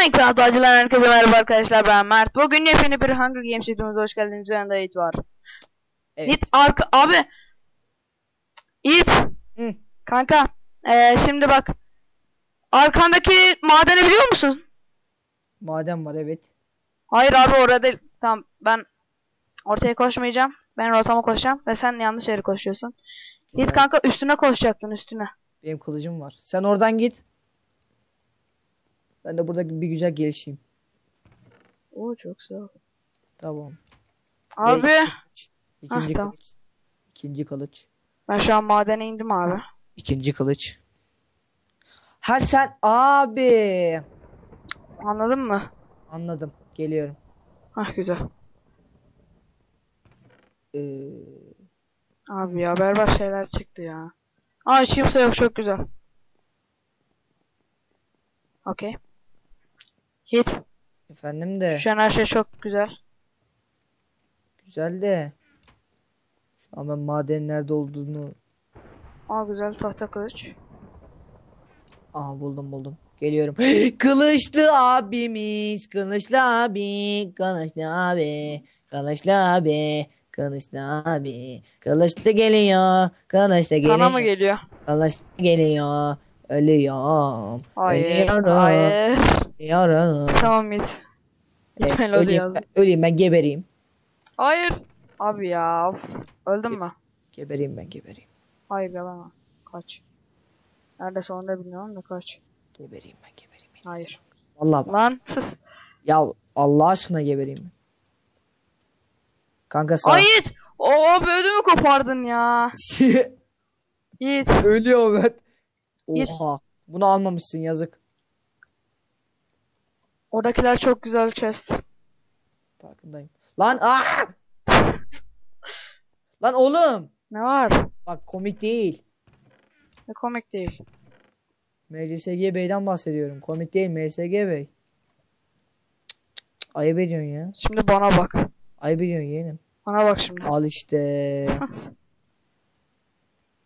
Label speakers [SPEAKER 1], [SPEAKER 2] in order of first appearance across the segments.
[SPEAKER 1] Minecraft acılar herkese merhaba arkadaşlar ben Mert. Bugün yepyeni bir Hunger Games videomuza hoş geldiniz. Yanında Yiğit var.
[SPEAKER 2] Evet.
[SPEAKER 1] Yiğit arka abi. Yiğit.
[SPEAKER 2] Hı.
[SPEAKER 1] Kanka. eee, şimdi bak. Arkandaki madeni biliyor musun?
[SPEAKER 2] Maden var evet.
[SPEAKER 1] Hayır abi orada değil. Tamam ben ortaya koşmayacağım. Ben rotama koşacağım ve sen yanlış yere koşuyorsun. Yiğit kanka üstüne koşacaktın üstüne.
[SPEAKER 2] Benim kılıcım var. Sen oradan git. Ben de burada bir güzel gelişeyim.
[SPEAKER 1] Oo çok güzel.
[SPEAKER 2] Tamam.
[SPEAKER 1] Abi
[SPEAKER 2] Ve ikinci kılıç. İkinci
[SPEAKER 1] Ah, tamam.
[SPEAKER 2] kılıç. İkinci kılıç.
[SPEAKER 1] ben şu an madene indim abi.
[SPEAKER 2] İkinci kılıç. Ha sen abi.
[SPEAKER 1] Anladın mı?
[SPEAKER 2] Anladım. Geliyorum.
[SPEAKER 1] Hah güzel.
[SPEAKER 2] Ee,
[SPEAKER 1] Abi ya berbat şeyler çıktı ya. Aa hiç kimse yok çok güzel. Okey. Hit.
[SPEAKER 2] efendim de.
[SPEAKER 1] Şu an her şey çok güzel.
[SPEAKER 2] Güzel de. Şu an ben madenin nerede olduğunu.
[SPEAKER 1] Aa güzel tahta kılıç.
[SPEAKER 2] Aha buldum buldum. Geliyorum. Kılıçlı abimiz. Kılıçlı abi. Kılıçlı abi. Kılıçlı abi. Kılıçlı abi. Kılıçlı geliyor. Kılıçlı geliyor.
[SPEAKER 1] Sana mı geliyor?
[SPEAKER 2] Kılıçlı geliyor. Ölüyorum.
[SPEAKER 1] Hayır.
[SPEAKER 2] Ölüyorum.
[SPEAKER 1] Hayır.
[SPEAKER 2] Ölüyorum.
[SPEAKER 1] Tamam Hit. Hiç
[SPEAKER 2] Evet,
[SPEAKER 1] melodi
[SPEAKER 2] öleyim,
[SPEAKER 1] yazdım.
[SPEAKER 2] ben, öleyim ben gebereyim.
[SPEAKER 1] Hayır. Abi ya. Of. Öldün mü?
[SPEAKER 2] Gebereyim ben gebereyim.
[SPEAKER 1] Hayır yalan. Kaç. Neredeyse onu da bilmiyorum da kaç.
[SPEAKER 2] Gebereyim ben gebereyim. en.
[SPEAKER 1] Hayır.
[SPEAKER 2] Vallahi bak.
[SPEAKER 1] Lan.
[SPEAKER 2] Ya Allah aşkına gebereyim ben. Kanka sağ.
[SPEAKER 1] Ay Yiğit. O abi ödümü kopardın ya. Yiğit.
[SPEAKER 2] Ölüyor ben.
[SPEAKER 1] Git.
[SPEAKER 2] Oha. Bunu almamışsın yazık.
[SPEAKER 1] Oradakiler çok güzel chest.
[SPEAKER 2] Farkındayım. Lan ah! Lan oğlum.
[SPEAKER 1] Ne var?
[SPEAKER 2] Bak komik değil.
[SPEAKER 1] Ne komik değil.
[SPEAKER 2] MCSG Bey'den bahsediyorum. Komik değil MCSG Bey. Ayıp ediyorsun ya.
[SPEAKER 1] Şimdi bana bak.
[SPEAKER 2] Ayıp ediyorsun yeğenim.
[SPEAKER 1] Bana bak şimdi.
[SPEAKER 2] Al işte.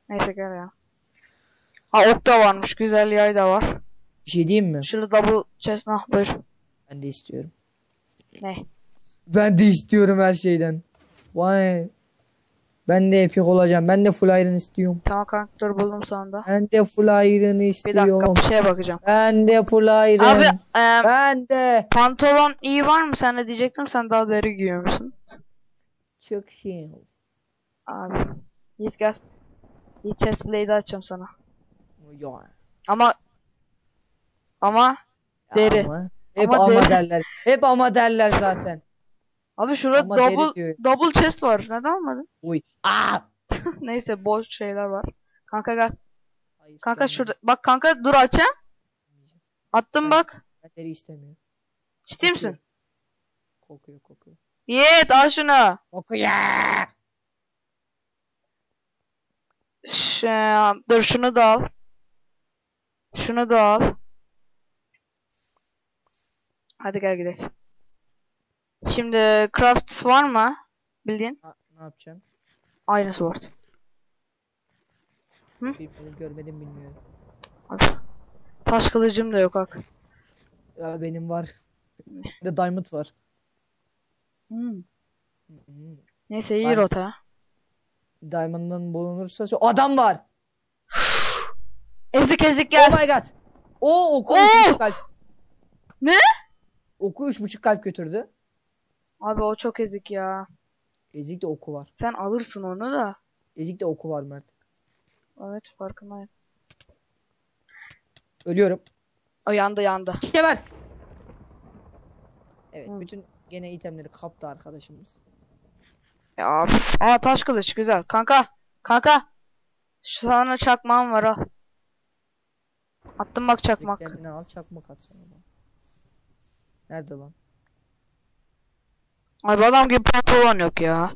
[SPEAKER 1] Neyse gel ya. Ha ok da varmış. Güzel yay da var.
[SPEAKER 2] Bir şey diyeyim mi?
[SPEAKER 1] Şurada double chest. Nah buyur.
[SPEAKER 2] Ben de istiyorum.
[SPEAKER 1] Ne?
[SPEAKER 2] Ben de istiyorum her şeyden. Vay. Ben de epic olacağım. Ben de full iron istiyorum.
[SPEAKER 1] Tamam kanka dur buldum sonunda.
[SPEAKER 2] Ben de full iron
[SPEAKER 1] Bir
[SPEAKER 2] istiyorum.
[SPEAKER 1] dakika bir şeye bakacağım.
[SPEAKER 2] Ben de full iron.
[SPEAKER 1] Abi e,
[SPEAKER 2] Ben de.
[SPEAKER 1] pantolon iyi var mı? Sen de diyecektim sen daha deri giyiyor musun?
[SPEAKER 2] Çok şey.
[SPEAKER 1] Abi. Yiğit gel. Yiğit chest blade'i açacağım sana.
[SPEAKER 2] Ya.
[SPEAKER 1] Ama ama Deri.
[SPEAKER 2] Ama. Hep
[SPEAKER 1] Ama
[SPEAKER 2] ama, derler. Hep ama derler zaten.
[SPEAKER 1] abi şurada
[SPEAKER 2] Ama deri
[SPEAKER 1] double
[SPEAKER 2] diyor.
[SPEAKER 1] double chest var. Neden almadın?
[SPEAKER 2] Uy. Aa.
[SPEAKER 1] Neyse boş şeyler var. Kanka gel.
[SPEAKER 2] Hayır,
[SPEAKER 1] Kanka şurada. Bak kanka dur açayım. Attım bak.
[SPEAKER 2] Ben deri istemiyorum.
[SPEAKER 1] Ciddi misin?
[SPEAKER 2] Kokuyor kokuyor.
[SPEAKER 1] Yiğit al şunu.
[SPEAKER 2] Kokuyor.
[SPEAKER 1] Ş dur şunu da al. Şunu da al. Hadi gel gidelim. Şimdi craft var mı? Bildiğin?
[SPEAKER 2] Ha, ne yapacağım?
[SPEAKER 1] Iron sword.
[SPEAKER 2] Bilmiyorum görmedim bilmiyorum.
[SPEAKER 1] Abi. Taş kılıcım da yok hak.
[SPEAKER 2] Ya benim var. Bir de diamond var.
[SPEAKER 1] Hmm.
[SPEAKER 2] Hmm.
[SPEAKER 1] Neyse iyi
[SPEAKER 2] Ben-
[SPEAKER 1] rota.
[SPEAKER 2] Diamond'ın bulunursa so- adam var.
[SPEAKER 1] Ezik ezik gel.
[SPEAKER 2] Oh my god. O
[SPEAKER 1] Oo!
[SPEAKER 2] üç buçuk kalp.
[SPEAKER 1] Ne?
[SPEAKER 2] Oku üç buçuk kalp götürdü.
[SPEAKER 1] Abi o çok ezik ya.
[SPEAKER 2] Ezik de oku var.
[SPEAKER 1] Sen alırsın onu da.
[SPEAKER 2] Ezik de oku var Mert.
[SPEAKER 1] Evet farkındayım.
[SPEAKER 2] Ölüyorum.
[SPEAKER 1] O yandı yandı.
[SPEAKER 2] Geber. Evet
[SPEAKER 1] Hı.
[SPEAKER 2] bütün gene itemleri kaptı arkadaşımız.
[SPEAKER 1] Ya. Aa taş kılıç güzel. Kanka. Kanka. Sana çakmağım var al. Attım bak çakmak.
[SPEAKER 2] Kendine al çakmak at sonra da. Nerede lan?
[SPEAKER 1] Abi adam gibi pantolon yok ya.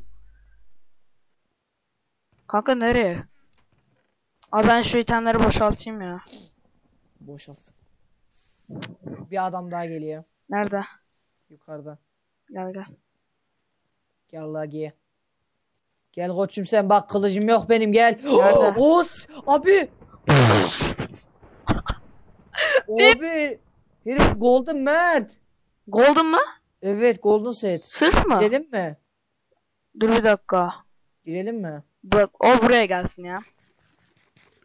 [SPEAKER 1] Kanka nereye? Abi ben şu itemleri boşaltayım ya.
[SPEAKER 2] Boşalt. Bir adam daha geliyor.
[SPEAKER 1] Nerede?
[SPEAKER 2] Yukarıda.
[SPEAKER 1] Gel gel.
[SPEAKER 2] Gel la giy. Gel koçum sen bak kılıcım yok benim gel.
[SPEAKER 1] Nerede?
[SPEAKER 2] Abi. abi Herif golden Mert.
[SPEAKER 1] Golden mı?
[SPEAKER 2] Evet golden set.
[SPEAKER 1] Sırf mı?
[SPEAKER 2] Girelim mi?
[SPEAKER 1] Dur bir dakika.
[SPEAKER 2] Girelim mi?
[SPEAKER 1] Bak o buraya gelsin ya.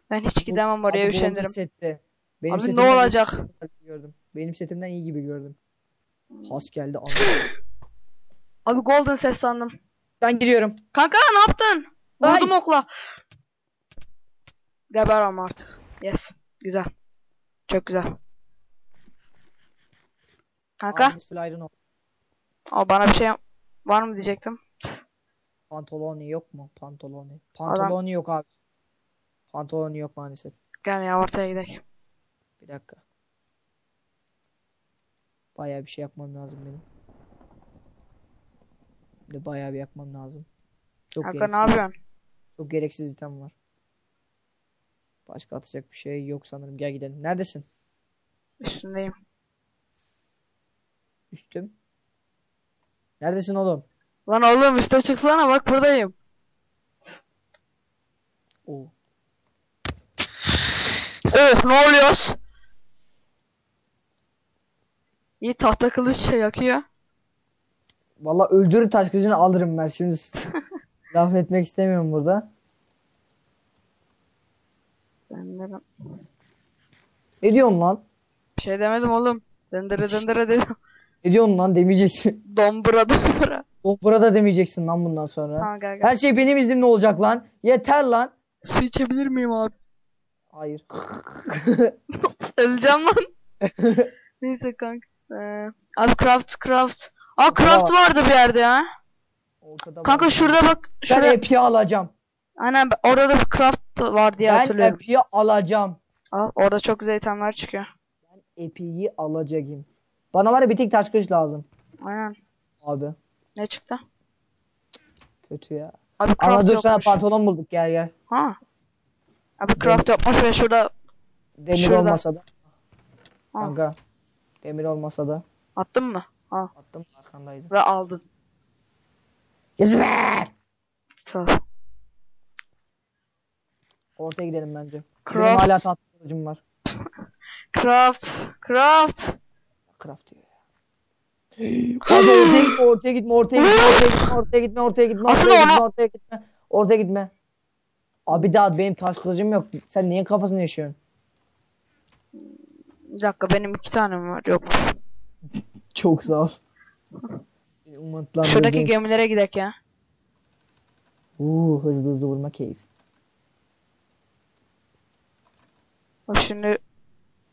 [SPEAKER 1] Ben hiç gidemem oraya
[SPEAKER 2] Abi golden
[SPEAKER 1] üşenirim.
[SPEAKER 2] sette. Benim
[SPEAKER 1] Abi ne olacak?
[SPEAKER 2] set gibi gördüm. Benim setimden iyi gibi gördüm. Has geldi. anladım.
[SPEAKER 1] Abi golden ses sandım.
[SPEAKER 2] ben giriyorum.
[SPEAKER 1] Kanka ne yaptın?
[SPEAKER 2] Ay!
[SPEAKER 1] Vurdum okla. Geber ama artık. Yes. Güzel. Çok güzel. Kanka.
[SPEAKER 2] O.
[SPEAKER 1] O bana bir şey var mı diyecektim.
[SPEAKER 2] Pantoloni yok mu? Pantoloni. Pantoloni yok abi. Pantoloni yok maalesef.
[SPEAKER 1] Gel ya ortaya gidelim.
[SPEAKER 2] Bir dakika. Bayağı bir şey yapmam lazım benim. Bir de bayağı bir yapmam lazım. Çok
[SPEAKER 1] Kanka ne yapıyorsun?
[SPEAKER 2] çok gereksiz item var. Başka atacak bir şey yok sanırım. Gel gidelim. Neredesin?
[SPEAKER 1] Üstündeyim.
[SPEAKER 2] Üstüm. Neredesin oğlum?
[SPEAKER 1] Lan oğlum üste çıksana bak buradayım.
[SPEAKER 2] Oo.
[SPEAKER 1] Oh ne oluyor? İyi tahta kılıç şey yakıyor.
[SPEAKER 2] Vallahi öldürür taş kılıcını alırım ben şimdi. Laf etmek istemiyorum burada.
[SPEAKER 1] Ben
[SPEAKER 2] Ne diyorsun lan?
[SPEAKER 1] bir şey demedim oğlum. Dındırı dındırı dedim.
[SPEAKER 2] Ne diyorsun lan demeyeceksin.
[SPEAKER 1] Dombura dombura.
[SPEAKER 2] O burada demeyeceksin lan bundan sonra.
[SPEAKER 1] Tamam gel gel.
[SPEAKER 2] Her şey benim iznimle olacak lan. Yeter lan.
[SPEAKER 1] Su içebilir miyim abi?
[SPEAKER 2] Hayır.
[SPEAKER 1] Öleceğim lan. Neyse kanka. Ee, abi craft craft. Aa craft vardı bir yerde ya.
[SPEAKER 2] Ortada
[SPEAKER 1] Kanka
[SPEAKER 2] var.
[SPEAKER 1] şurada bak.
[SPEAKER 2] Ben
[SPEAKER 1] Şurada.
[SPEAKER 2] epi'yi alacağım.
[SPEAKER 1] Aynen ben- orada da bir craft var diye
[SPEAKER 2] Ben
[SPEAKER 1] hatırlıyorum.
[SPEAKER 2] epi'yi alacağım.
[SPEAKER 1] Al, orada çok güzel itemler çıkıyor.
[SPEAKER 2] Epi'yi alacağım. Bana var ya bir tek taş kılıç lazım.
[SPEAKER 1] Aynen.
[SPEAKER 2] Abi.
[SPEAKER 1] Ne çıktı?
[SPEAKER 2] Kötü ya.
[SPEAKER 1] Abi
[SPEAKER 2] Ama
[SPEAKER 1] craft
[SPEAKER 2] dur sana pantolon bulduk gel gel.
[SPEAKER 1] Ha. Abi craft yapmış ve şurada
[SPEAKER 2] Demir
[SPEAKER 1] Şurada.
[SPEAKER 2] olmasa da.
[SPEAKER 1] Ha.
[SPEAKER 2] Kanka. Demir olmasa da.
[SPEAKER 1] attın mı? Ha.
[SPEAKER 2] Attım arkandaydı.
[SPEAKER 1] Ve aldın.
[SPEAKER 2] Gezine!
[SPEAKER 1] Sağ ol.
[SPEAKER 2] Ortaya gidelim bence. Benim
[SPEAKER 1] Craft.
[SPEAKER 2] hala tahta kılıcım var.
[SPEAKER 1] Craft. Craft.
[SPEAKER 2] Craft diyor ya. Hadi ortaya gitme, ortaya gitme, ortaya gitme, ortaya gitme, ortaya gitme, ortaya gitme,
[SPEAKER 1] Aslında
[SPEAKER 2] ortaya gitme,
[SPEAKER 1] ona-
[SPEAKER 2] ortaya gitme, ortaya gitme. Abi daha benim taş kılıcım yok. Sen niye kafasını yaşıyorsun?
[SPEAKER 1] Bir dakika benim iki tane mi var? Yok.
[SPEAKER 2] Çok sağ ol. Beni Umutlandırdın.
[SPEAKER 1] Şuradaki gemilere gidek ya.
[SPEAKER 2] Uuu hızlı hızlı vurma keyif.
[SPEAKER 1] Bak şimdi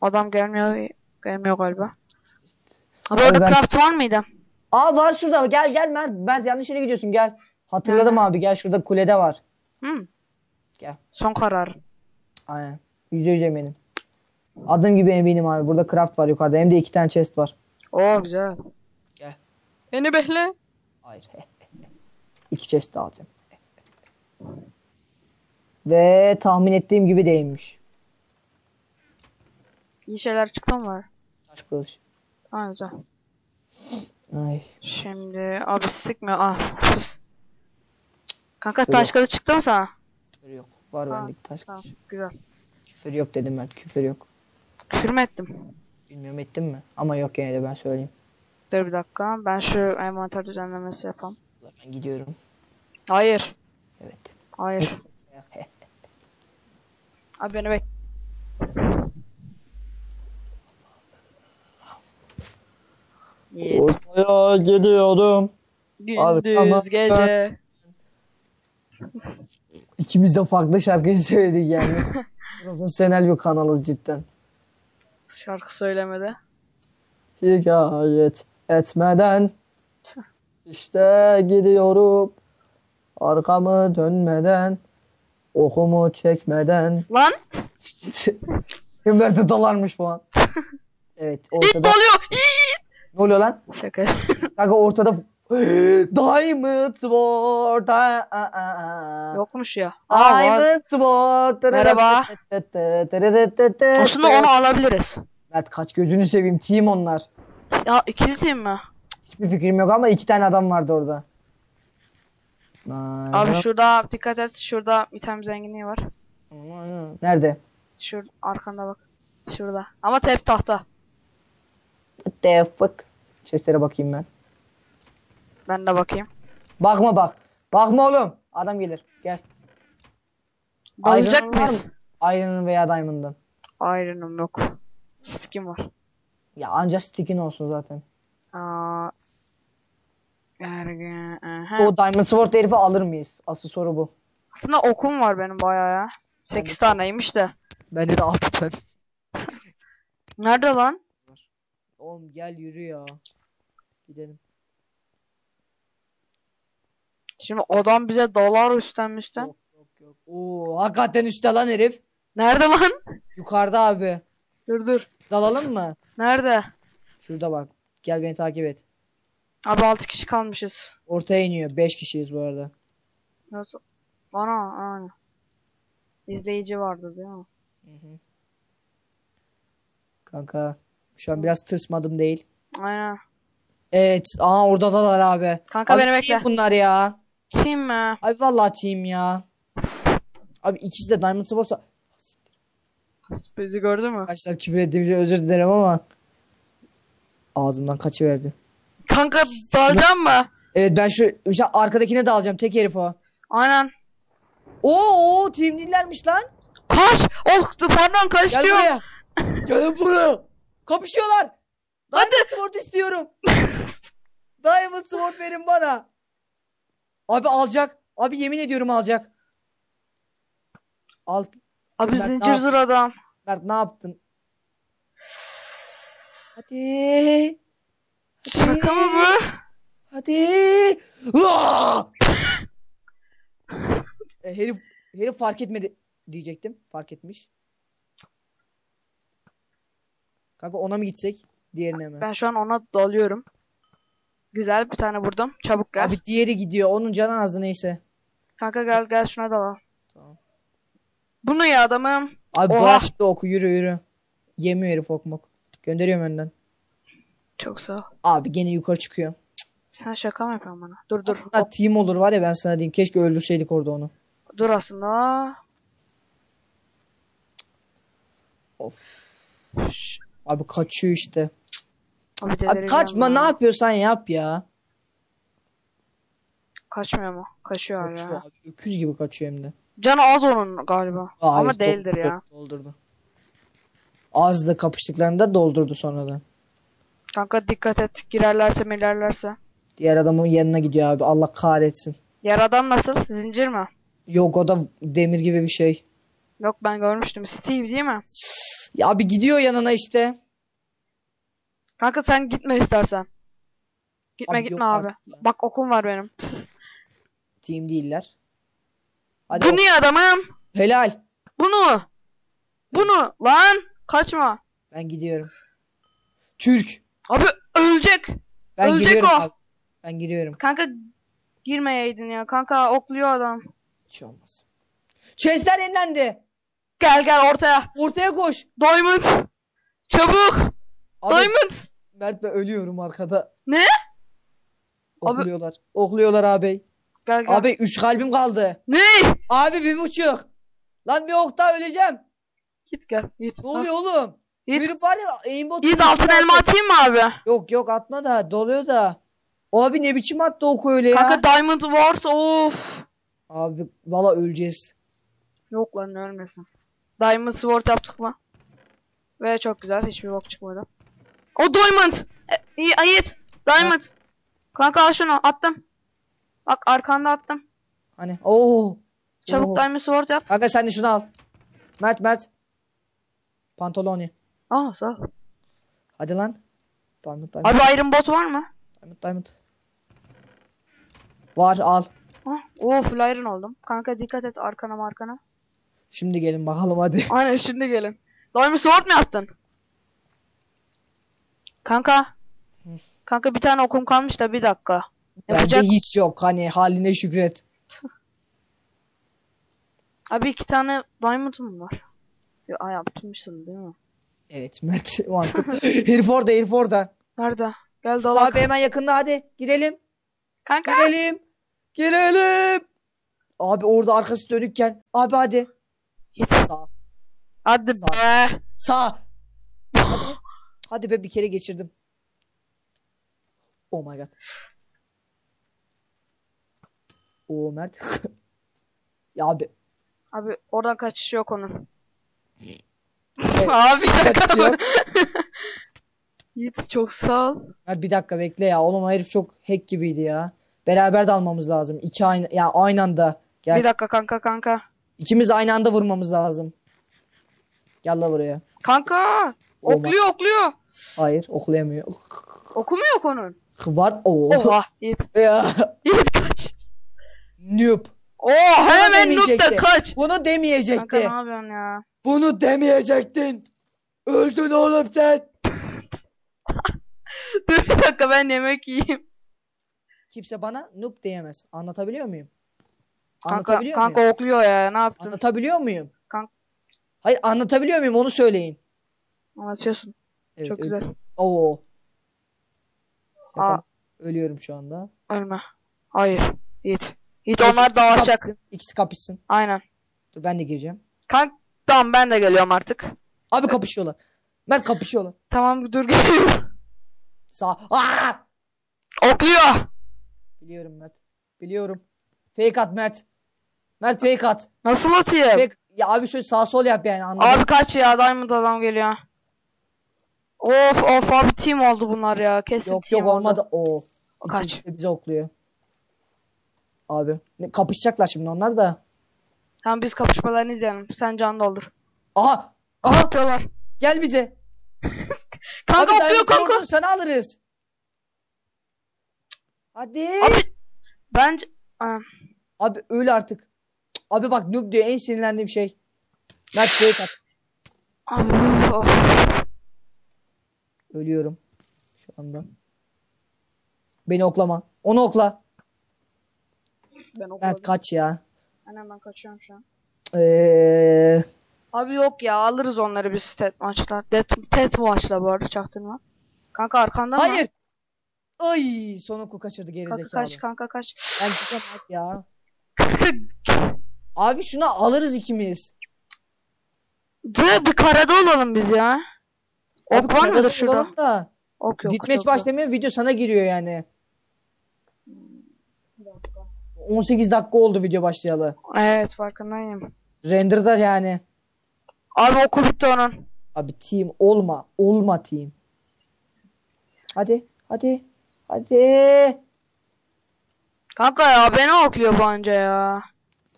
[SPEAKER 1] adam gelmiyor. Gelmiyor galiba. Abi orada
[SPEAKER 2] ben-
[SPEAKER 1] craft var mıydı?
[SPEAKER 2] Aa var şurada gel gel Mert. Mert yanlış yere gidiyorsun gel. Hatırladım abi gel şurada kulede var.
[SPEAKER 1] Hı.
[SPEAKER 2] Gel.
[SPEAKER 1] Son karar.
[SPEAKER 2] Aynen. Yüzde yüz eminim. Adım gibi eminim abi. Burada craft var yukarıda. Hem de iki tane chest var.
[SPEAKER 1] Oo güzel.
[SPEAKER 2] Gel.
[SPEAKER 1] Beni bekle.
[SPEAKER 2] Hayır. iki chest de alacağım. Ve tahmin ettiğim gibi değilmiş.
[SPEAKER 1] İyi şeyler çıktı mı var?
[SPEAKER 2] Taş kılıç.
[SPEAKER 1] Ha güzel.
[SPEAKER 2] Ay.
[SPEAKER 1] Şimdi abi sıkmıyor. Ah. Kanka taş kılıç çıktı mı sana?
[SPEAKER 2] Küfür yok. Var
[SPEAKER 1] Ha,
[SPEAKER 2] bendeki taş
[SPEAKER 1] Tamam güzel.
[SPEAKER 2] Küfür yok dedim Mert. Küfür yok.
[SPEAKER 1] Küfür mü ettim?
[SPEAKER 2] Bilmiyorum ettim mi? Ama yok yine de ben söyleyeyim.
[SPEAKER 1] Dur bir dakika. Ben şu envanter düzenlemesi yapam.
[SPEAKER 2] Ben gidiyorum.
[SPEAKER 1] Hayır.
[SPEAKER 2] Evet.
[SPEAKER 1] Hayır. Abi beni bek. Yiğit.
[SPEAKER 2] Ortaya gidiyorum. Arkama-
[SPEAKER 1] Gündüz gece.
[SPEAKER 2] İkimiz de farklı şarkıyı söyledik yani. Profesyonel bir kanalız cidden.
[SPEAKER 1] Şarkı söylemedi.
[SPEAKER 2] Şikayet etmeden işte gidiyorum arkamı dönmeden okumu çekmeden
[SPEAKER 1] Lan!
[SPEAKER 2] Ömer de dolarmış bu an. Evet
[SPEAKER 1] İt
[SPEAKER 2] ortada
[SPEAKER 1] doluyor! İt!
[SPEAKER 2] Ne oluyor lan?
[SPEAKER 1] Şaka.
[SPEAKER 2] Kanka ortada Diamond Sword aa, aa, aa.
[SPEAKER 1] Yokmuş ya. Aa.
[SPEAKER 2] Diamond Sword
[SPEAKER 1] Merhaba. Aslında onu alabiliriz.
[SPEAKER 2] Mert kaç gözünü seveyim team onlar.
[SPEAKER 1] Ya ikili team mi?
[SPEAKER 2] Hiçbir fikrim yok ama iki tane adam vardı orada.
[SPEAKER 1] Abi şurada dikkat et. Şurada item zenginliği var.
[SPEAKER 2] Nerede?
[SPEAKER 1] Şur arkanda bak. Şurada. Ama hep tahta.
[SPEAKER 2] What the fuck? Chestlere bakayım ben.
[SPEAKER 1] Ben de bakayım.
[SPEAKER 2] Bakma bak. Bakma oğlum. Adam gelir. Gel. Var
[SPEAKER 1] mıyız?
[SPEAKER 2] mı? Iron'ın veya Diamond'ın.
[SPEAKER 1] Iron'um yok. Stick'im var.
[SPEAKER 2] Ya anca stick'in olsun zaten.
[SPEAKER 1] Aa. Ergen. aha.
[SPEAKER 2] O Diamond Sword herifi alır mıyız? Asıl soru bu.
[SPEAKER 1] Aslında okum var benim bayağı ya. 8 taneymiş de.
[SPEAKER 2] Bende de 6 tane.
[SPEAKER 1] Nerede lan?
[SPEAKER 2] Oğlum gel yürü ya. Gidelim.
[SPEAKER 1] Şimdi adam bize dolar üstten müstten.
[SPEAKER 2] Yok yok yok. Oo hakikaten üstte lan herif.
[SPEAKER 1] Nerede lan?
[SPEAKER 2] Yukarıda abi.
[SPEAKER 1] Dur dur.
[SPEAKER 2] Dalalım mı?
[SPEAKER 1] Nerede?
[SPEAKER 2] Şurada bak. Gel beni takip et.
[SPEAKER 1] Abi 6 kişi kalmışız.
[SPEAKER 2] Ortaya iniyor. 5 kişiyiz bu arada.
[SPEAKER 1] Nasıl? Ana ana. İzleyici vardı değil mi?
[SPEAKER 2] Kanka. Şu an biraz tırsmadım değil.
[SPEAKER 1] Aynen.
[SPEAKER 2] Evet. Aa oradalar abi.
[SPEAKER 1] Kanka
[SPEAKER 2] abi
[SPEAKER 1] beni
[SPEAKER 2] team
[SPEAKER 1] bekle.
[SPEAKER 2] bunlar ya.
[SPEAKER 1] Kim mi?
[SPEAKER 2] Abi vallahi team ya. Abi ikisi de Diamond Sports'a.
[SPEAKER 1] Bizi gördü mü?
[SPEAKER 2] Arkadaşlar küfür ettiğim için özür dilerim ama. Ağzımdan kaçıverdi.
[SPEAKER 1] Kanka dalacak mı?
[SPEAKER 2] Evet ben şu, şu arkadakine de alacağım. Tek herif o.
[SPEAKER 1] Aynen.
[SPEAKER 2] Oo, oo team değillermiş lan.
[SPEAKER 1] Kaç! Oh pardon kaç
[SPEAKER 2] Gel buraya. Gel buraya. Kapışıyorlar. Diamond Sword istiyorum. Diamond Sword verin bana. Abi alacak. Abi yemin ediyorum alacak. Al.
[SPEAKER 1] Abi
[SPEAKER 2] ne
[SPEAKER 1] zincir
[SPEAKER 2] yap-
[SPEAKER 1] zır adam.
[SPEAKER 2] Mert ne yaptın? Hadi.
[SPEAKER 1] Şaka mı bu?
[SPEAKER 2] Hadi. Aa! E, herif herif fark etmedi diyecektim. Fark etmiş. Kanka ona mı gitsek? Diğerine mi?
[SPEAKER 1] Ben şu an ona dalıyorum. Güzel bir tane vurdum. Çabuk gel.
[SPEAKER 2] Abi diğeri gidiyor. Onun canı azdı neyse.
[SPEAKER 1] Kanka gel gel şuna dala.
[SPEAKER 2] Tamam.
[SPEAKER 1] Bunu ya adamım.
[SPEAKER 2] Abi
[SPEAKER 1] Oha.
[SPEAKER 2] bırak şimdi oku yürü yürü. Yemiyor herif ok mok. Gönderiyorum önden.
[SPEAKER 1] Çok sağ ol.
[SPEAKER 2] Abi gene yukarı çıkıyor.
[SPEAKER 1] Sen şaka mı yapıyorsun bana? Dur dur.
[SPEAKER 2] Ha, team olur var ya ben sana diyeyim. Keşke öldürseydik orada onu.
[SPEAKER 1] Dur aslında.
[SPEAKER 2] Of. Abi kaçıyor işte.
[SPEAKER 1] Abi,
[SPEAKER 2] Abi kaçma
[SPEAKER 1] ya.
[SPEAKER 2] ne yapıyorsan yap ya.
[SPEAKER 1] Kaçmıyor mu? Kaçıyor
[SPEAKER 2] Kaçıyor
[SPEAKER 1] ya.
[SPEAKER 2] abi. Öküz gibi kaçıyor hem de.
[SPEAKER 1] Canı az onun galiba.
[SPEAKER 2] Hayır,
[SPEAKER 1] Ama değildir ya.
[SPEAKER 2] dol- Doldurdu. Az da kapıştıklarında doldurdu sonradan.
[SPEAKER 1] Kanka dikkat et. Girerlerse mirerlerse.
[SPEAKER 2] Diğer adamın yanına gidiyor abi. Allah kahretsin.
[SPEAKER 1] Yer adam nasıl? Zincir mi?
[SPEAKER 2] Yok o da demir gibi bir şey.
[SPEAKER 1] Yok ben görmüştüm. Steve değil mi?
[SPEAKER 2] Ya abi gidiyor yanına işte.
[SPEAKER 1] Kanka sen gitme istersen. Gitme
[SPEAKER 2] Abi
[SPEAKER 1] gitme abi.
[SPEAKER 2] artık ya.
[SPEAKER 1] Bak okum var benim.
[SPEAKER 2] Team değiller. Hadi
[SPEAKER 1] Bunu ya adamım.
[SPEAKER 2] helal.
[SPEAKER 1] Bunu. Bunu. Lan. Kaçma.
[SPEAKER 2] Ben gidiyorum. Türk.
[SPEAKER 1] Abi ölecek.
[SPEAKER 2] Ben
[SPEAKER 1] Ölecek
[SPEAKER 2] giriyorum
[SPEAKER 1] o.
[SPEAKER 2] abi. Ben giriyorum.
[SPEAKER 1] Kanka girmeyeydin ya. Kanka okluyor adam.
[SPEAKER 2] Hiç şey olmaz. Chestler yenilendi.
[SPEAKER 1] Gel gel ortaya.
[SPEAKER 2] Ortaya koş.
[SPEAKER 1] Diamond. Çabuk.
[SPEAKER 2] Abi
[SPEAKER 1] Diamond.
[SPEAKER 2] Mert ben ölüyorum arkada.
[SPEAKER 1] Ne? Abi-
[SPEAKER 2] Okluyorlar. Okluyorlar abi.
[SPEAKER 1] Gel gel.
[SPEAKER 2] Abi 3 kalbim kaldı.
[SPEAKER 1] Ne?
[SPEAKER 2] Abi bir buçuk. Lan bir ok daha öleceğim.
[SPEAKER 1] Git gel. Git.
[SPEAKER 2] Ne oluyor oğlum?
[SPEAKER 1] Git.
[SPEAKER 2] Herif var ya aimbot.
[SPEAKER 1] Git altın elma atayım mı abi?
[SPEAKER 2] Yok yok atma da doluyor da. Abi ne biçim attı oku öyle ya.
[SPEAKER 1] Kanka Diamond varsa of.
[SPEAKER 2] Abi valla öleceğiz.
[SPEAKER 1] Yok lan ölmesin. Diamond Sword yaptık mı? Ve çok güzel. Hiçbir bok çıkmadı. O Diamond. E, iyi ayıt. Diamond. Kanka al şunu attım. Bak arkanda attım.
[SPEAKER 2] Hani oo.
[SPEAKER 1] Çabuk
[SPEAKER 2] Oo.
[SPEAKER 1] Diamond Sword yap.
[SPEAKER 2] Kanka sen de şunu al. Mert Mert. Pantoloni.
[SPEAKER 1] Aa sağ ol.
[SPEAKER 2] Hadi lan. Diamond Diamond.
[SPEAKER 1] Abi Iron Bot var mı?
[SPEAKER 2] Diamond Diamond. Var al.
[SPEAKER 1] Ah, Oo full Iron oldum. Kanka dikkat et arkana markana.
[SPEAKER 2] Şimdi gelin bakalım hadi.
[SPEAKER 1] Aynen şimdi gelin. Diamond Sword mu yaptın? Kanka. Kanka bir tane okum kalmış da bir dakika.
[SPEAKER 2] Bende
[SPEAKER 1] Yapacak.
[SPEAKER 2] hiç yok hani haline şükret.
[SPEAKER 1] Abi iki tane Diamond'um var. Ya, aa, yaptırmışsın değil mi?
[SPEAKER 2] Evet Mert mantıklı. herif orada herif orada.
[SPEAKER 1] Nerede? Gel dalak.
[SPEAKER 2] Abi hemen yakında hadi girelim.
[SPEAKER 1] Kanka.
[SPEAKER 2] Girelim. Girelim. Abi orada arkası dönükken. Abi hadi.
[SPEAKER 1] Git.
[SPEAKER 2] Sağ.
[SPEAKER 1] Hadi
[SPEAKER 2] Sağ.
[SPEAKER 1] be.
[SPEAKER 2] Sağ. Hadi. Hadi be bir kere geçirdim. Oh my god. Oo Mert. ya abi.
[SPEAKER 1] Abi oradan kaçışı yok onun.
[SPEAKER 2] Evet,
[SPEAKER 1] Abi
[SPEAKER 2] hiç kaçışı yok.
[SPEAKER 1] Yiğit çok sağ ol.
[SPEAKER 2] Mert bir dakika bekle ya. Oğlum herif çok hack gibiydi ya. Beraber de almamız lazım. İki aynı ya aynı anda. Gel.
[SPEAKER 1] Bir dakika kanka kanka.
[SPEAKER 2] İkimiz aynı anda vurmamız lazım. Gel la buraya.
[SPEAKER 1] Kanka.
[SPEAKER 2] Olmaz.
[SPEAKER 1] Okluyor okluyor.
[SPEAKER 2] Hayır oklayamıyor.
[SPEAKER 1] Oku mu yok onun?
[SPEAKER 2] Var. Oo.
[SPEAKER 1] Oha. Yiğit.
[SPEAKER 2] ya.
[SPEAKER 1] Yiğit kaç.
[SPEAKER 2] Noob.
[SPEAKER 1] Oo hemen noob
[SPEAKER 2] demeyecekti.
[SPEAKER 1] kaç.
[SPEAKER 2] Bunu
[SPEAKER 1] Kanka
[SPEAKER 2] demeyecekti.
[SPEAKER 1] ne yapıyorsun ya?
[SPEAKER 2] Bunu demeyecektin. Öldün oğlum sen.
[SPEAKER 1] Dur bir dakika ben yemek yiyeyim.
[SPEAKER 2] Kimse bana noob diyemez. Anlatabiliyor muyum?
[SPEAKER 1] Kanka, kanka
[SPEAKER 2] muyum?
[SPEAKER 1] okluyor ya ne yaptın?
[SPEAKER 2] Anlatabiliyor muyum?
[SPEAKER 1] Kanka-
[SPEAKER 2] Hayır anlatabiliyor muyum onu söyleyin.
[SPEAKER 1] Anlatıyorsun.
[SPEAKER 2] Evet,
[SPEAKER 1] Çok güzel.
[SPEAKER 2] Oo.
[SPEAKER 1] Aa.
[SPEAKER 2] Ölüyorum şu anda.
[SPEAKER 1] Ölme. Hayır. Yiğit. Yiğit onlar dağılacak.
[SPEAKER 2] İkisi kapışsın.
[SPEAKER 1] Aynen.
[SPEAKER 2] Dur ben de gireceğim.
[SPEAKER 1] Kanka tamam ben de geliyorum artık.
[SPEAKER 2] Abi kapışıyorlar. Mert kapışıyorlar.
[SPEAKER 1] Tamam dur geliyorum.
[SPEAKER 2] Sağ. Aa!
[SPEAKER 1] Okluyor.
[SPEAKER 2] Biliyorum Mert. Biliyorum. Fake at Mert. Mert fake at.
[SPEAKER 1] Nasıl atayım?
[SPEAKER 2] Fake... Ya abi şöyle sağ sol yap yani anladın.
[SPEAKER 1] Abi kaç ya Diamond adam geliyor. Of of abi team oldu bunlar ya. Kesin
[SPEAKER 2] Yok
[SPEAKER 1] team
[SPEAKER 2] yok
[SPEAKER 1] oldu.
[SPEAKER 2] olmadı. Oo.
[SPEAKER 1] Kaç?
[SPEAKER 2] Bize okluyor. Abi. Ne, kapışacaklar şimdi onlar da.
[SPEAKER 1] Tamam biz kapışmalarını izleyelim. Sen can doldur.
[SPEAKER 2] Aha. Aha.
[SPEAKER 1] yapıyorlar?
[SPEAKER 2] Gel bize.
[SPEAKER 1] Kanka
[SPEAKER 2] abi
[SPEAKER 1] okluyor
[SPEAKER 2] Diamond
[SPEAKER 1] kanka.
[SPEAKER 2] Sword'u sana alırız. Hadi.
[SPEAKER 1] Abi bence Aa,
[SPEAKER 2] Abi öl artık. Abi bak noob diyor en sinirlendiğim şey. At.
[SPEAKER 1] abi of.
[SPEAKER 2] Ölüyorum. Şu anda. Beni oklama. Onu okla.
[SPEAKER 1] Ben okladım.
[SPEAKER 2] Mert kaç ya.
[SPEAKER 1] Aynen ben kaçıyorum şu an.
[SPEAKER 2] Eee...
[SPEAKER 1] Abi yok ya alırız onları biz tet maçla. Det tet maçla bu arada çaktırma. Kanka arkanda mı?
[SPEAKER 2] Hayır. Ay son oku kaçırdı
[SPEAKER 1] Kanka
[SPEAKER 2] gerizekalı.
[SPEAKER 1] kaç kanka kaç.
[SPEAKER 2] Ben gideceğim ya. Abi şunu alırız ikimiz.
[SPEAKER 1] Dı bir karada olalım biz ya.
[SPEAKER 2] Abi
[SPEAKER 1] Ok var mıdır
[SPEAKER 2] karada
[SPEAKER 1] şurada?
[SPEAKER 2] olalım Da.
[SPEAKER 1] Ok yok.
[SPEAKER 2] Ditmeç
[SPEAKER 1] yok.
[SPEAKER 2] başlamıyor video sana giriyor yani. 18 dakika oldu video başlayalı.
[SPEAKER 1] Evet farkındayım.
[SPEAKER 2] Render'da yani.
[SPEAKER 1] Abi oku bitti onun.
[SPEAKER 2] Abi team olma. Olma team. Hadi. Hadi. Hadi.
[SPEAKER 1] Kanka ya beni okluyor bu anca ya.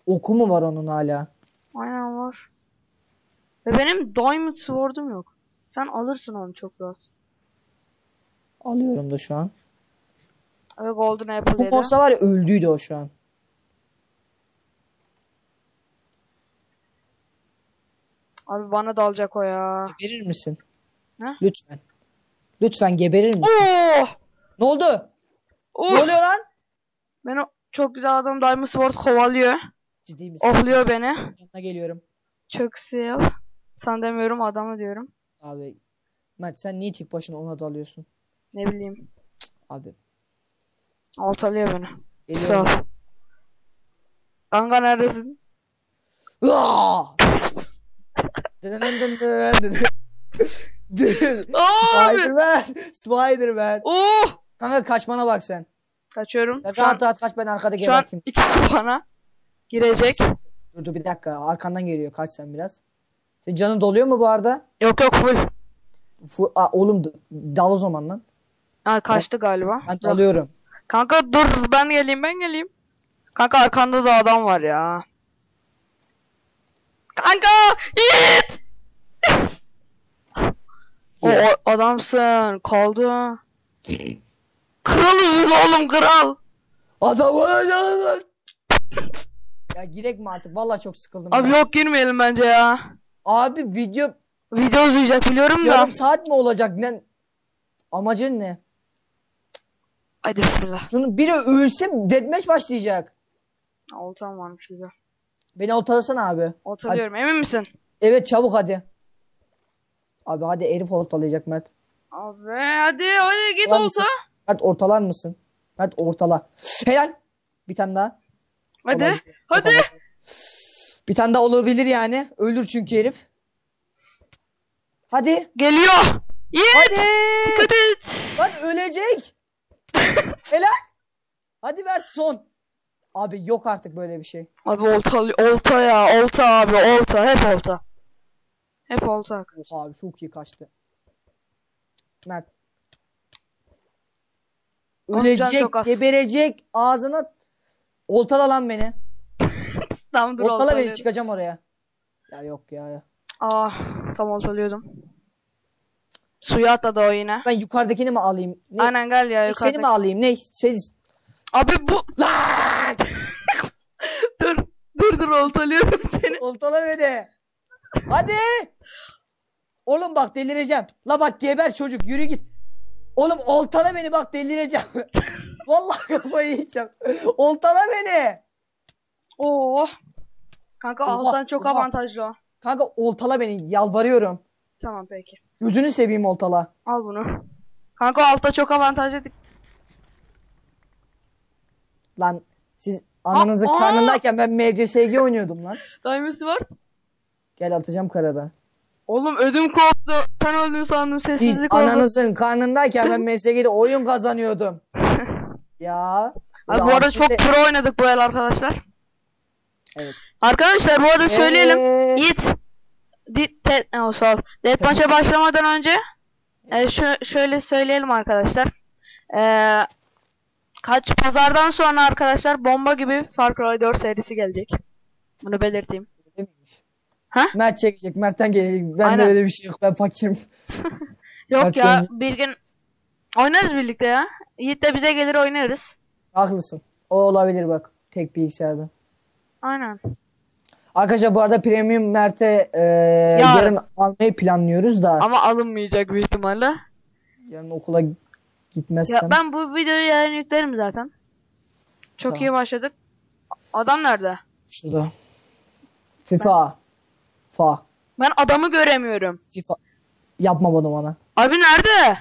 [SPEAKER 2] Oku mu var onun hala?
[SPEAKER 1] Aynen var. Ve benim Diamond Sword'um yok. Sen alırsın onu çok rahat.
[SPEAKER 2] Alıyorum da şu an.
[SPEAKER 1] Ve Golden Apple
[SPEAKER 2] Bu olsa var ya öldüydü o şu an.
[SPEAKER 1] Abi bana dalacak o ya.
[SPEAKER 2] Geberir misin?
[SPEAKER 1] Ne?
[SPEAKER 2] Lütfen. Lütfen geberir misin?
[SPEAKER 1] Oh!
[SPEAKER 2] Ne oldu? Ne
[SPEAKER 1] Oh!
[SPEAKER 2] oluyor lan?
[SPEAKER 1] Beni çok güzel adam Diamond Sword kovalıyor.
[SPEAKER 2] Ciddi misin?
[SPEAKER 1] Okluyor beni.
[SPEAKER 2] Yanına geliyorum.
[SPEAKER 1] Çok sil. Sen demiyorum adamı diyorum.
[SPEAKER 2] Abi. Mert sen niye tek başına ona dalıyorsun?
[SPEAKER 1] Ne bileyim.
[SPEAKER 2] Abi.
[SPEAKER 1] Oltalıyor beni. Sağ ol. Kanka neredesin?
[SPEAKER 2] Spiderman. Spiderman.
[SPEAKER 1] Oh!
[SPEAKER 2] Kanka kaçmana bak sen.
[SPEAKER 1] Kaçıyorum.
[SPEAKER 2] Sen rahat rahat kaç ben arkada
[SPEAKER 1] şu an
[SPEAKER 2] geberteyim.
[SPEAKER 1] ikisi bana girecek.
[SPEAKER 2] Dur dur bir dakika. Arkandan geliyor. Kaç sen biraz. Senin canın doluyor mu bu arada?
[SPEAKER 1] Yok yok full.
[SPEAKER 2] Fu Aa, oğlum dal o zaman lan.
[SPEAKER 1] Ha kaçtı galiba.
[SPEAKER 2] Ben dalıyorum.
[SPEAKER 1] Kanka dur ben geleyim ben geleyim. Kanka arkanda da adam var ya. Kanka! Yiğit! o, o adamsın. Kaldı. Kralız biz oğlum kral.
[SPEAKER 2] Adam olacağız. Ya girek mi artık? Vallahi çok sıkıldım.
[SPEAKER 1] Abi
[SPEAKER 2] ya.
[SPEAKER 1] yok girmeyelim bence ya.
[SPEAKER 2] Abi video
[SPEAKER 1] Video uzayacak biliyorum da.
[SPEAKER 2] yarım saat mi olacak? Ne? Amacın ne?
[SPEAKER 1] Haydi bismillah.
[SPEAKER 2] Şunun biri ölse deathmatch başlayacak.
[SPEAKER 1] Oltam varmış güzel.
[SPEAKER 2] Beni ortalasana abi.
[SPEAKER 1] Oltalıyorum emin misin?
[SPEAKER 2] Evet çabuk hadi. Abi hadi herif ortalayacak Mert.
[SPEAKER 1] Abi hadi hadi git
[SPEAKER 2] Tamam
[SPEAKER 1] olsa.
[SPEAKER 2] Mert ortalar mısın? Mert ortala. Helal. Bir tane daha.
[SPEAKER 1] Hadi.
[SPEAKER 2] Olabilir.
[SPEAKER 1] Hadi.
[SPEAKER 2] Bir tane daha olabilir yani. Ölür çünkü herif. Hadi.
[SPEAKER 1] Geliyor. Yiğit
[SPEAKER 2] Hadi.
[SPEAKER 1] dikkat et.
[SPEAKER 2] Lan ölecek. Helal. Hadi Mert son. Abi yok artık böyle bir şey.
[SPEAKER 1] Abi olta, olta ya. Olta abi. Olta. Hep olta. Hep olta.
[SPEAKER 2] Oha abi çok iyi kaçtı. Mert. Ölecek, geberecek, ağzına oltala lan beni.
[SPEAKER 1] Tamam dur
[SPEAKER 2] Oltala beni çıkacağım oraya. Ya yok ya.
[SPEAKER 1] Ah tam oltalıyordum. Suya atladı o yine.
[SPEAKER 2] Ben yukarıdakini mi alayım? Ne?
[SPEAKER 1] Aynen gel ya
[SPEAKER 2] Ne, seni mi
[SPEAKER 1] yukarıdaki.
[SPEAKER 2] alayım? Ne? Şey...
[SPEAKER 1] Abi bu
[SPEAKER 2] Lan!
[SPEAKER 1] dur dur dur oltalıyorum seni.
[SPEAKER 2] Oltala beni. Hadi. Oğlum bak delireceğim. La bak geber çocuk yürü git. Oğlum oltala beni bak delireceğim. Vallahi kafayı yiyeceğim. Oltala beni.
[SPEAKER 1] Oo. Kanka
[SPEAKER 2] Oha,
[SPEAKER 1] alttan çok
[SPEAKER 2] oha.
[SPEAKER 1] avantajlı o.
[SPEAKER 2] Kanka oltala beni yalvarıyorum.
[SPEAKER 1] Tamam peki.
[SPEAKER 2] Gözünü seveyim oltala.
[SPEAKER 1] Al bunu. Kanka altta çok avantajlı.
[SPEAKER 2] Lan siz ananızın
[SPEAKER 1] aa!
[SPEAKER 2] karnındayken ben MCSG oynuyordum lan.
[SPEAKER 1] Diamond Sword.
[SPEAKER 2] Gel atacağım karada.
[SPEAKER 1] Oğlum ödüm koptu. Sen öldün sandım
[SPEAKER 2] Siz
[SPEAKER 1] sessizlik oldu.
[SPEAKER 2] ananızın karnındayken ben MSG'de oyun kazanıyordum. Ya.
[SPEAKER 1] Abi bu arada çok pro oynadık bu el arkadaşlar.
[SPEAKER 2] Evet.
[SPEAKER 1] Arkadaşlar bu arada söyleyelim.
[SPEAKER 2] Ee,
[SPEAKER 1] Yiğit. Oh, ol. Deathmatch'e başlamadan önce e, şö- şöyle söyleyelim arkadaşlar. E, kaç pazardan sonra arkadaşlar bomba gibi Far Cry 4 serisi gelecek. Bunu belirteyim. Ha?
[SPEAKER 2] Mert çekecek. Mert'ten gelecek. Ben
[SPEAKER 1] Aynen.
[SPEAKER 2] de öyle bir şey yok. Ben fakirim.
[SPEAKER 1] Yok
[SPEAKER 2] Kaç
[SPEAKER 1] ya bir gün oynarız birlikte ya. Yiğit de bize gelir oynarız.
[SPEAKER 2] Haklısın. O olabilir bak. Tek bilgisayarda.
[SPEAKER 1] Aynen.
[SPEAKER 2] Arkadaşlar bu arada Premium Mert'e e, yarın almayı planlıyoruz da.
[SPEAKER 1] Ama alınmayacak büyük ihtimalle.
[SPEAKER 2] Yarın okula gitmezsem.
[SPEAKER 1] Ya ben bu videoyu yarın yüklerim zaten. Çok
[SPEAKER 2] Tamam.
[SPEAKER 1] iyi başladık. Adam nerede?
[SPEAKER 2] Şurada. FIFA. Fa.
[SPEAKER 1] Ben adamı göremiyorum.
[SPEAKER 2] FIFA. Yapma bunu bana.
[SPEAKER 1] Abi nerede?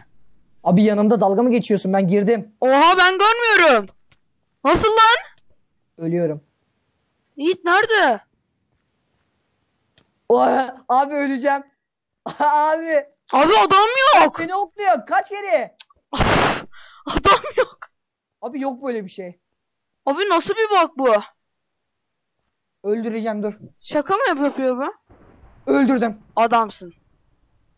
[SPEAKER 2] Abi yanımda dalga mı geçiyorsun? Ben girdim.
[SPEAKER 1] Oha ben görmüyorum. Nasıl lan?
[SPEAKER 2] Ölüyorum.
[SPEAKER 1] Yiğit nerede?
[SPEAKER 2] Oha, abi öleceğim. abi.
[SPEAKER 1] Abi adam yok.
[SPEAKER 2] Seni okluyor. Kaç kere?
[SPEAKER 1] adam yok.
[SPEAKER 2] Abi yok böyle bir şey.
[SPEAKER 1] Abi nasıl bir bak bu?
[SPEAKER 2] Öldüreceğim dur.
[SPEAKER 1] Şaka mı yapıyor bu?
[SPEAKER 2] Öldürdüm.
[SPEAKER 1] Adamsın.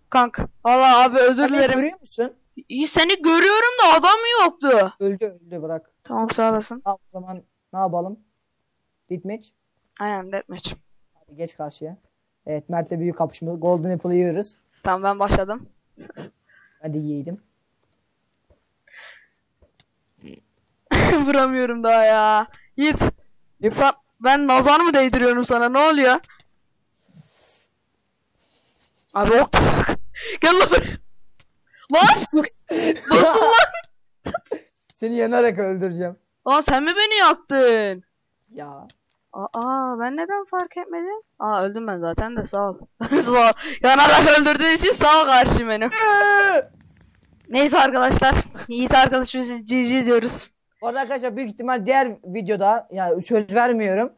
[SPEAKER 1] Kank. Valla abi özür dilerim.
[SPEAKER 2] görüyor musun?
[SPEAKER 1] İyi, Seni görüyorum da adam yoktu.
[SPEAKER 2] Öldü öldü bırak.
[SPEAKER 1] Tamam sağ olasın.
[SPEAKER 2] Tamam o zaman ne yapalım? Deathmatch.
[SPEAKER 1] Aynen deathmatch.
[SPEAKER 2] Abi geç karşıya. Evet Mert'le büyük kapışma. Golden Apple'ı yiyoruz.
[SPEAKER 1] Tamam ben başladım.
[SPEAKER 2] Hadi yiyelim.
[SPEAKER 1] Vuramıyorum daha ya. Yiğit. Sen, ben nazar mı değdiriyorum sana ne oluyor? Abi ok. Gel lan buraya. Lan! Nasıl lan?
[SPEAKER 2] Seni yanarak öldüreceğim.
[SPEAKER 1] Aa sen mi beni yaktın?
[SPEAKER 2] Ya.
[SPEAKER 1] Aa ben neden fark etmedim? Aa öldüm ben zaten de sağ ol. sağ ol. Yanarak öldürdüğün için sağ ol karşı benim. Neyse arkadaşlar. Yiğit arkadaşımızı GG diyoruz.
[SPEAKER 2] Bu arada arkadaşlar büyük ihtimal diğer videoda yani söz vermiyorum.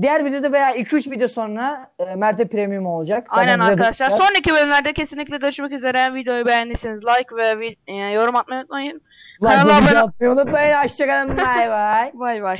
[SPEAKER 2] Diğer videoda veya 2-3 video sonra e, Mert'e premium olacak. Zaten
[SPEAKER 1] Aynen
[SPEAKER 2] de
[SPEAKER 1] arkadaşlar.
[SPEAKER 2] bakacağız.
[SPEAKER 1] Sonraki bölümlerde kesinlikle görüşmek üzere. Videoyu beğendiyseniz like ve e, yorum atmayı unutmayın.
[SPEAKER 2] Like
[SPEAKER 1] kanala abone-
[SPEAKER 2] atmayı unutmayın. Hoşçakalın. Bay bay.
[SPEAKER 1] Bay bay.